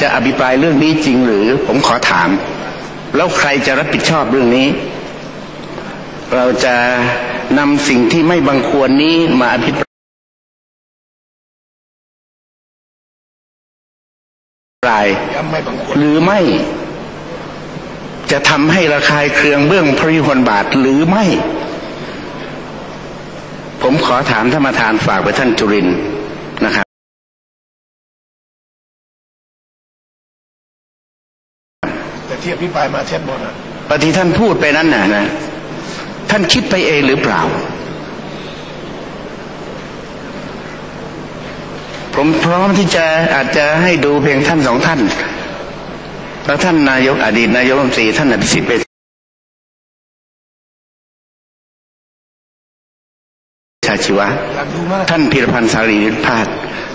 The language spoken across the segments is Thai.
จะอภิปรายเรื่องนี้จริงหรือผมขอถาม แล้วใครจะรับผิดชอบเรื่องนี้ เราจะนำสิ่งที่ไม่บังควรนี้มาอภิปรายหรือไม่ จะทำให้ระคายเคืองเบื้องพระยุคลบาทหรือไม่ ผมขอถามท่านประธานฝากไปท่านจุรินทร์ ที่อภิปรายมาเช่นหมดอะปฏิท่านพูดไปนั้นน่ะนะ ท่านคิดไปเองหรือเปล่า ผมพร้อมที่จะอาจจะให้ดูเพียงท่านสองท่าน แล้วท่านนายกอดีตนายกรัฐมนตรีท่านอภิสิทธิ์เวชชาชีวะอยากดูมากท่านพีรพันธ์สารีริพาส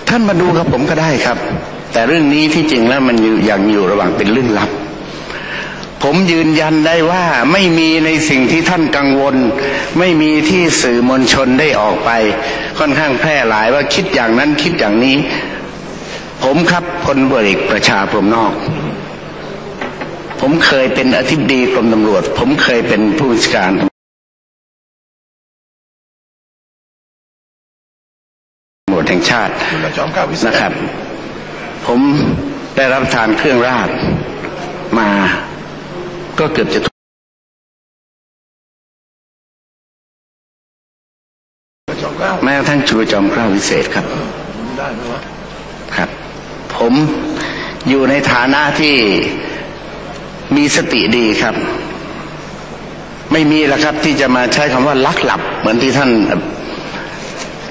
ท่านมาดูกับผมก็ได้ครับ แต่เรื่องนี้ที่จริงแล้วมันอยู่ยังอยู่ระหว่างเป็นเรื่องลับ ผมยืนยันได้ว่าไม่มีในสิ่งที่ท่านกังวล ไม่มีที่สื่อมวลชนได้ออกไป ค่อนข้างแพร่หลายว่าคิดอย่างนั้นคิดอย่างนี้ ผมครับพลบริกประชาพรมนอก ผมเคยเป็นอธิบดีกรมตำรวจ ผมเคยเป็นผู้บัญชาการตำรวจแห่งชาตินะครับ ผมได้รับทานเครื่องราชมา ก็เกือบจะทุกแม้กระทั่งจุลจอมเกล้าวิเศษครับครับ ผมอยู่ในฐานะที่มีสติดีครับ ไม่มีแล้วครับ ที่จะมาใช้คำว่าลักหลับ เหมือนที่ท่าน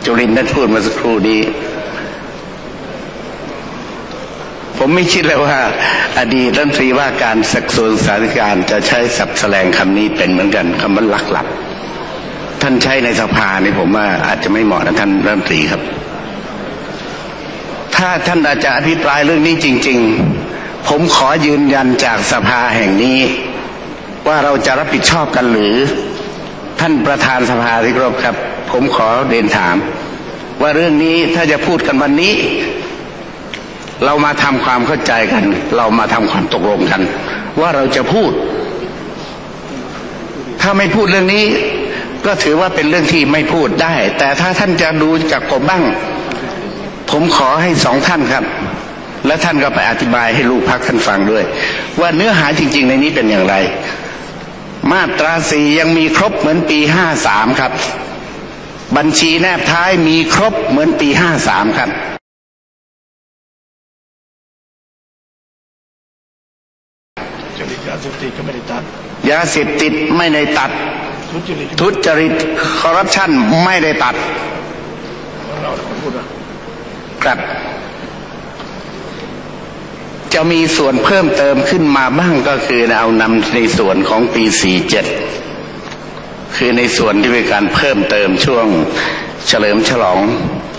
จุรินทร์ได้พูดเมาสักครู่นี้ ผมไม่คิดเลยว่า อดีตรัฐมนตรีว่าการสักส่วนสาธการจะใช้สับแสลงคำนี้เป็นเหมือนกันคำว่าลักหลับ ท่านใช้ในสภานี่ผมว่าอาจจะไม่เหมาะนะท่านรัฐมนตรีครับ ถ้าท่านอาจจะอภิปรายเรื่องนี้จริง ๆ ผมขอยืนยันจากสภาแห่งนี้ ว่าเราจะรับผิดชอบกันหรือ ท่านประธานสภาที่รพครับ ผมขอเรียนถาม ว่าเรื่องนี้ถ้าจะพูดกันวันนี้ เรามาทำความเข้าใจกัน เรามาทำความตกลงกัน ว่าเราจะพูด ถ้าไม่พูดเรื่องนี้ ก็ถือว่าเป็นเรื่องที่ไม่พูดได้ แต่ถ้าท่านจะดูจากผมบ้าง ผมขอให้สองท่านครับ และท่านก็ไปอธิบายให้ลูกพักท่านฟังด้วย ว่าเนื้อหาจริง ๆ ในนี้เป็นอย่างไร มาตราสี่ยังมีครบเหมือนปีห้าสามครับ บัญชีแนบท้ายมีครบเหมือนปีห้าสามครับ จริตยาเสพติดก็ไม่ได้ตัดยาเสพติดไม่ได้ตัด ทุจริตทุจริตคอร์รัปชันไม่ได้ตัดของเราคนพูดว่าครับ จะมีส่วนเพิ่มเติมขึ้นมาบ้างก็คือเอานำในส่วนของปี 47 คือในส่วนที่เป็นการเพิ่มเติมช่วงเฉลิมฉลอง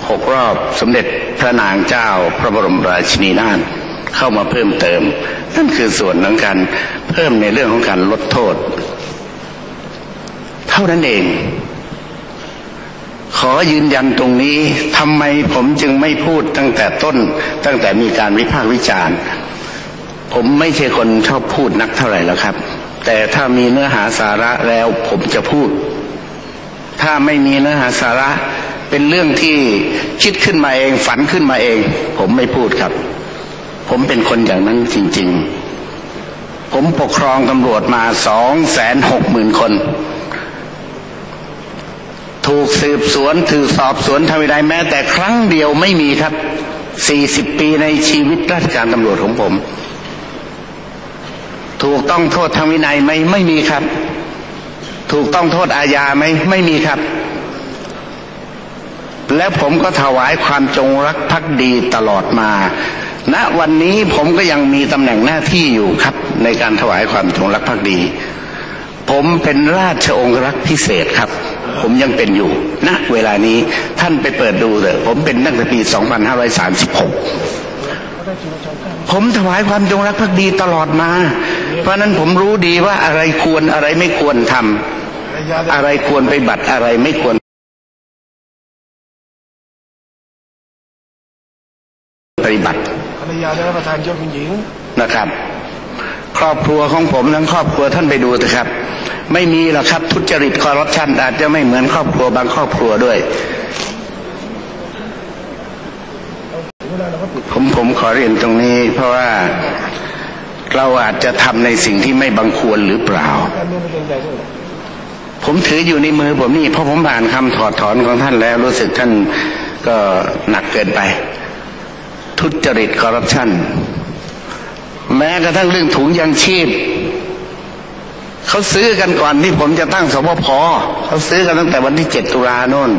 หกรอบสมเด็จพระนางเจ้าพระบรมราชินีนาถเข้ามาเพิ่มเติม นั่นคือส่วนของการเพิ่มในเรื่องของการลดโทษ เท่านั้นเอง ขอยืนยันตรงนี้ทำไมผมจึงไม่พูดตั้งแต่ต้น ตั้งแต่มีการวิพากษ์วิจารณ์ ผมไม่ใช่คนชอบพูดนักเท่าไหร่แล้วครับ แต่ถ้ามีเนื้อหาสาระแล้วผมจะพูด ถ้าไม่มีเนื้อหาสาระเป็นเรื่องที่คิดขึ้นมาเองฝันขึ้นมาเอง ผมไม่พูดครับ ผมเป็นคนอย่างนั้นจริง ๆ ผมปกครองตำรวจมาสองแสนหกหมื่นคน ถูกสืบสวนถือสอบสวนทำวินัยแม้ แต่ครั้งเดียวไม่มีครับ40ปีในชีวิตราชการตำรวจของผม ถูกต้องโทษทางวินัยไหมไม่มีครับ ถูกต้องโทษอาญาไหมไม่มีครับ และผมก็ถวายความจงรักภักดีตลอดมา ณวันนี้ผมก็ยังมีตำแหน่งหน้าที่อยู่ครับ ในการถวายความจงรักภักดี ผมเป็นราชองครักษ์พิเศษครับ ผมยังเป็นอยู่ ณเวลานี้ท่านไปเปิดดูเถอะผมเป็นตั้งแต่ปี 2536 ผมถวายความจงรักภักดีตลอดมา เพราะนั้นผมรู้ดีว่าอะไรควรอะไรไม่ควรทำอะไรควรไปบัตรอะไรไม่ควร ปฏิบัติภรรยาได้รับประทานยศคุณหญิงนะครับ ครอบครัวของผมทั้งครอบครัวท่านไปดูเถอะครับ ไม่มีหรอกครับ ทุจริตคอร์รัปชันอาจจะไม่เหมือนครอบครัวบางครอบครัวด้วย ผมผมขอเรียนตรงนี้ เพราะว่าเราอาจจะทำในสิ่งที่ไม่บังควรหรือเปล่า ผมถืออยู่ในมือผมนี่เพราะผมผ่านคำถอดถอนของท่านแล้วรู้สึกท่านก็หนักเกินไป ทุจริตคอร์รัปชันแม้กระทั่งเรื่องถุงยางชีพเขาซื้อกันก่อนที่ผมจะตั้งสบพเขาซื้อกันตั้งแต่วันที่เจ็ดตุลาโน่น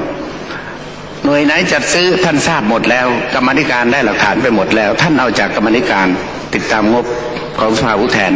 หน่วยไหนจัดซื้อท่านทราบหมดแล้ว กรรมธิการได้หลักฐานไปหมดแล้ว ท่านเอาจากกรรมธิการติดตามงบของสภาผู้แทน